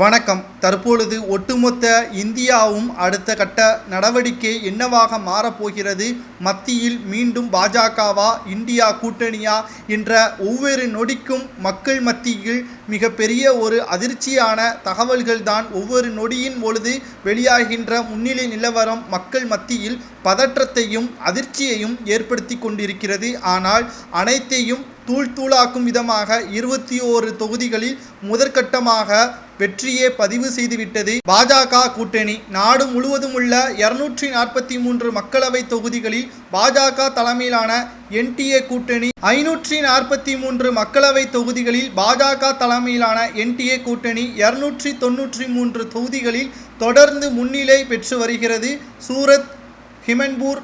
வணக்கம். தற்பொழுது ஒட்டுமொத்த இந்தியாவும் அடுத்த கட்ட நடவடிக்கை என்னவாக மாறப்போகிறது? மத்தியில் மீண்டும் பாஜகவா? இந்தியா கூட்டணியா? என்ற ஒவ்வொரு நொடிக்கும் மக்கள் மத்தியில் மிகப்பெரிய ஒரு அதிர்ச்சியான தகவல்கள் தான் ஒவ்வொரு நொடியின் பொழுது வெளியாகின்ற முன்னிலை நிலவரம் மக்கள் மத்தியில் பதற்றத்தையும் அதிர்ச்சியையும் ஏற்படுத்தி கொண்டிருக்கிறது. ஆனால் அனைத்தையும் தூள் தூளாக்கும் விதமாக இருபத்தி ஓரு தொகுதிகளில் முதற்கட்டமாக வெற்றியே பதிவு செய்துவிட்டது. பாஜக கூட்டணி. நாடு முழுவதும் உள்ள இருநூற்றி நாற்பத்தி மூன்று மக்களவை தொகுதிகளில் பாஜக தலைமையிலான என்டிஏ கூட்டணி ஐநூற்றி நாற்பத்தி மூன்று மக்களவை தொகுதிகளில் பாஜக தலைமையிலான என்டிஏ கூட்டணி இருநூற்றி தொன்னூற்றி மூன்று தொகுதிகளில் தொடர்ந்து முன்னிலை பெற்று வருகிறது. சூரத் ஹிமன்பூர்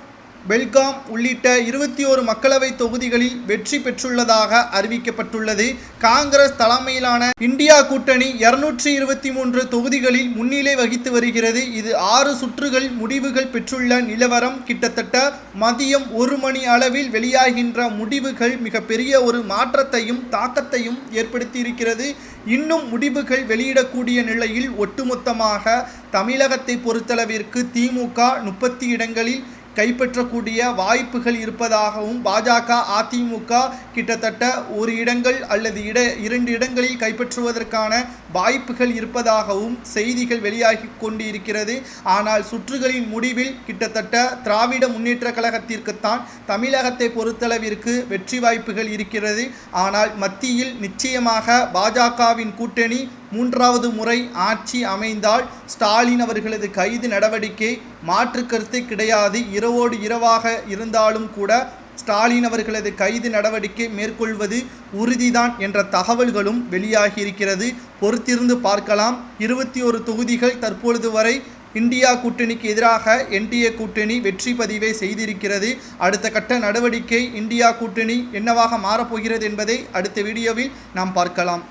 பெல்காம் உள்ளிட்ட இருபத்தி ஓரு மக்களவை தொகுதிகளில் வெற்றி பெற்றுள்ளதாக அறிவிக்கப்பட்டுள்ளது. காங்கிரஸ் தலைமையிலான இந்தியா கூட்டணி இருநூற்றி இருபத்தி மூன்று தொகுதிகளில் முன்னிலை வகித்து வருகிறது. இது ஆறு சுற்றுகள் முடிவுகள் பெற்றுள்ள நிலவரம். கிட்டத்தட்ட மதியம் ஒரு மணி அளவில் வெளியாகின்ற முடிவுகள் மிகப்பெரிய ஒரு மாற்றத்தையும் தாக்கத்தையும் ஏற்படுத்தி இருக்கிறது இன்னும் முடிவுகள் வெளியிடக்கூடிய நிலையில் ஒட்டுமொத்தமாக தமிழகத்தை பொறுத்தளவிற்கு திமுக முப்பத்தி இடங்களில் கைப்பற்றக்கூடிய வாய்ப்புகள் இருப்பதாகவும் பாஜக அதிமுக கிட்டத்தட்ட ஒரு இடங்கள் அல்லது இட இரண்டு இடங்களில் கைப்பற்றுவதற்கான வாய்ப்புகள் இருப்பதாகவும் செய்திகள் வெளியாகி கொண்டு இருக்கிறது ஆனால் சுற்றுகளின் முடிவில் கிட்டத்தட்ட திராவிட முன்னேற்ற கழகத்திற்குத்தான் தமிழகத்தை பொறுத்தளவிற்கு வெற்றி வாய்ப்புகள் இருக்கிறது. ஆனால் மத்தியில் நிச்சயமாக பாஜகவின் கூட்டணி மூன்றாவது முறை ஆட்சி அமைந்தால் ஸ்டாலின் அவர்களது கைது நடவடிக்கை மாற்று கருத்து கிடையாது. இரவோடு இரவாக இருந்தாலும் கூட ஸ்டாலின் அவர்களது கைது நடவடிக்கை மேற்கொள்வது உறுதிதான் என்ற தகவல்களும் வெளியாகி இருக்கிறது பொறுத்திருந்து பார்க்கலாம். இருபத்தி ஒரு தொகுதிகள் தற்பொழுது வரை இந்தியா கூட்டணிக்கு எதிராக என்டிஏ கூட்டணி வெற்றி பதிவை செய்திருக்கிறது. அடுத்த கட்ட நடவடிக்கை இந்தியா கூட்டணி என்னவாக மாறப்போகிறது என்பதை அடுத்த வீடியோவில் நாம் பார்க்கலாம்.